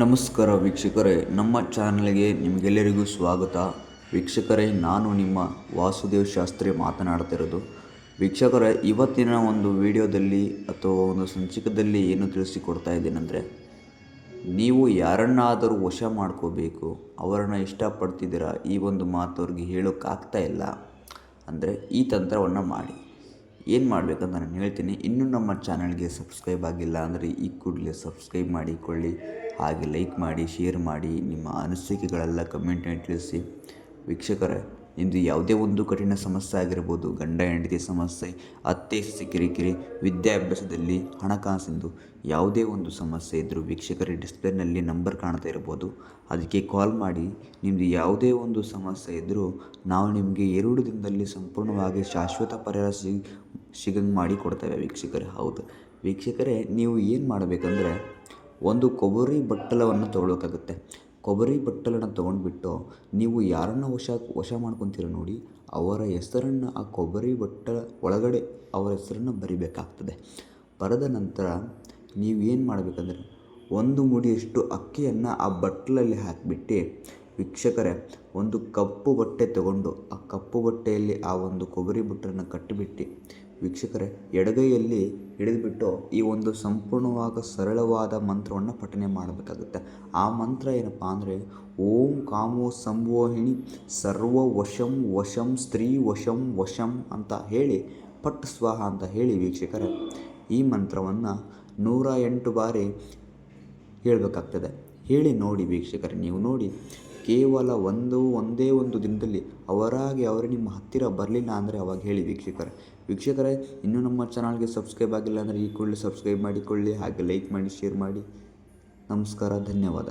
ನಮಸ್ಕಾರ ವೀಕ್ಷಕರೇ, ನಮ್ಮ ಚಾನಲ್ಗೆ ನಿಮಗೆಲ್ಲರಿಗೂ ಸ್ವಾಗತ. ವೀಕ್ಷಕರೇ, ನಾನು ನಿಮ್ಮ ವಾಸುದೇವ್ ಶಾಸ್ತ್ರಿ ಮಾತನಾಡ್ತಿರೋದು. ವೀಕ್ಷಕರೇ, ಇವತ್ತಿನ ಒಂದು ವಿಡಿಯೋದಲ್ಲಿ ಅಥವಾ ಒಂದು ಸಂಚಿಕದಲ್ಲಿ ಏನು ತಿಳಿಸಿಕೊಡ್ತಾ ಇದ್ದೀನಂದರೆ, ನೀವು ಯಾರನ್ನಾದರೂ ವಶ ಮಾಡ್ಕೋಬೇಕು, ಅವರನ್ನು ಇಷ್ಟಪಡ್ತಿದ್ದೀರಾ ಈ ಒಂದು ಮಾತು ಅವ್ರಿಗೆ ಹೇಳೋಕ್ಕಾಗ್ತಾ ಇಲ್ಲ. ಅಂದರೆ ಈ ತಂತ್ರವನ್ನು ಮಾಡಿ. ಏನು ಮಾಡಬೇಕಂತ ನಾನು ಹೇಳ್ತೀನಿ. ಇನ್ನೂ ನಮ್ಮ ಚಾನಲ್ಗೆ ಸಬ್ಸ್ಕ್ರೈಬ್ ಆಗಿಲ್ಲ ಅಂದರೆ ಈ ಕೂಡಲೇ ಸಬ್ಸ್ಕ್ರೈಬ್ ಮಾಡಿಕೊಳ್ಳಿ. ಹಾಗೆ ಲೈಕ್ ಮಾಡಿ, ಶೇರ್ ಮಾಡಿ, ನಿಮ್ಮ ಅನಿಸಿಕೆಗಳೆಲ್ಲ ಕಮೆಂಟ್ನಲ್ಲಿ ತಿಳಿಸಿ. ವೀಕ್ಷಕರೇ ನಿಮ್ಮದು ಯಾವುದೇ ಒಂದು ಕಠಿಣ ಸಮಸ್ಯೆ ಆಗಿರ್ಬೋದು, ಗಂಡ, ಹೆಂಡತಿ ಸಮಸ್ಯೆ, ಅತ್ತೆ, ಸೊಸೆ, ಕಿರಿಕಿರಿ, ವಿದ್ಯಾಭ್ಯಾಸದಲ್ಲಿ ಹಣಕಾಸಿಂದು ಯಾವುದೇ ಒಂದು ಸಮಸ್ಯೆ ಇದ್ದರೂ ವೀಕ್ಷಕರ ಡಿಸ್ಪ್ಲೇನಲ್ಲಿ ನಂಬರ್ ಕಾಣ್ತಾ ಇರ್ಬೋದು. ಅದಕ್ಕೆ ಕಾಲ್ ಮಾಡಿ ನಿಮ್ಮದು ಯಾವುದೇ ಒಂದು ಸಮಸ್ಯೆ ಇದ್ದರೂ ನಾವು ನಿಮಗೆ ಎರಡು ದಿನದಲ್ಲಿ ಸಂಪೂರ್ಣವಾಗಿ ಶಾಶ್ವತ ಪರಿಹಾರ ಸಿಗ್, ಸಿಗಂಗೆ ಮಾಡಿ ಕೊಡ್ತೇವೆ ವೀಕ್ಷಕರೇ. ಹೌದು. ವೀಕ್ಷಕರೇ, ನೀವು ಏನು ಮಾಡಬೇಕಂದ್ರೆ, ಒಂದು ಕೊಬ್ಬರಿ ಬಟ್ಟಲವನ್ನು ತೊಗೊಳೋಕ್ಕಾಗುತ್ತೆ. ಕೊಬ್ಬರಿ ಬಟ್ಟಲನ್ನು ತೊಗೊಂಡ್ಬಿಟ್ಟು ನೀವು ಯಾರನ್ನು ವಶ ವಶ ಮಾಡ್ಕೊತೀರ ನೋಡಿ, ಅವರ ಹೆಸರನ್ನು ಆ ಕೊಬ್ಬರಿ ಬಟ್ಟಲ ಒಳಗಡೆ ಅವರ ಹೆಸರನ್ನು ಬರಿಬೇಕಾಗ್ತದೆ. ಬರೆದ ನಂತರ ನೀವು ಏನು ಮಾಡಬೇಕಂದ್ರೆ, ಒಂದು ಮುಡಿಯಷ್ಟು ಅಕ್ಕಿಯನ್ನು ಆ ಬಟ್ಟಲಲ್ಲಿ ಹಾಕಿಬಿಟ್ಟು ವೀಕ್ಷಕರೇ, ಒಂದು ಕಪ್ಪು ಬಟ್ಟೆ ತಗೊಂಡು ಆ ಕಪ್ಪು ಬಟ್ಟೆಯಲ್ಲಿ ಆ ಒಂದು ಕೊಬ್ಬರಿ ಬುಟ್ಟನ್ನು ಕಟ್ಟಿಬಿಟ್ಟು. ವೀಕ್ಷಕರೇ, ಎಡಗೈಯಲ್ಲಿ ಹಿಡಿದುಬಿಟ್ಟು ಈ ಒಂದು ಸಂಪೂರ್ಣವಾದ ಸರಳವಾದ ಮಂತ್ರವನ್ನು ಪಠನೆ ಮಾಡಬೇಕಾಗುತ್ತೆ. ಆ ಮಂತ್ರ ಏನಪ್ಪ ಅಂದರೆ, ಓಂ ಕಾಮೋ ಸಂವೋಹಿಣಿ ಸರ್ವ ವಶಂ ವಶಂ ಸ್ತ್ರೀ ವಶಂ ವಶಂ ಅಂತ ಹೇಳಿ, ಪಟ್ ಸ್ವಾಹ ಅಂತ ಹೇಳಿ ವೀಕ್ಷಕರೇ, ಈ ಮಂತ್ರವನ್ನು ನೂರ ಎಂಟು ಬಾರಿ ಹೇಳಬೇಕಾಗ್ತದೆ. ಹೇಳಿ ನೋಡಿ ವೀಕ್ಷಕರೇ, ನೀವು ನೋಡಿ. ಕೇವಲ ಒಂದು, ಒಂದೇ ಒಂದು ದಿನದಲ್ಲಿ ಅವರಾಗಿ ಅವರು ನಿಮ್ಮ ಹತ್ತಿರ ಬರಲಿಲ್ಲ ಅಂದರೆ ಅವಾಗ ಹೇಳಿ ವೀಕ್ಷಕರೇ. ವೀಕ್ಷಕರೇ, ಇನ್ನೂ ನಮ್ಮ ಚಾನಲ್ಗೆ ಸಬ್ಸ್ಕ್ರೈಬ್ ಆಗಿಲ್ಲ ಅಂದರೆ ಈ ಕೂಡಲೇ ಸಬ್ಸ್ಕ್ರೈಬ್ ಮಾಡಿಕೊಳ್ಳಿ, ಹಾಗೆ ಲೈಕ್ ಮಾಡಿ, ಶೇರ್ ಮಾಡಿ. ನಮಸ್ಕಾರ, ಧನ್ಯವಾದ.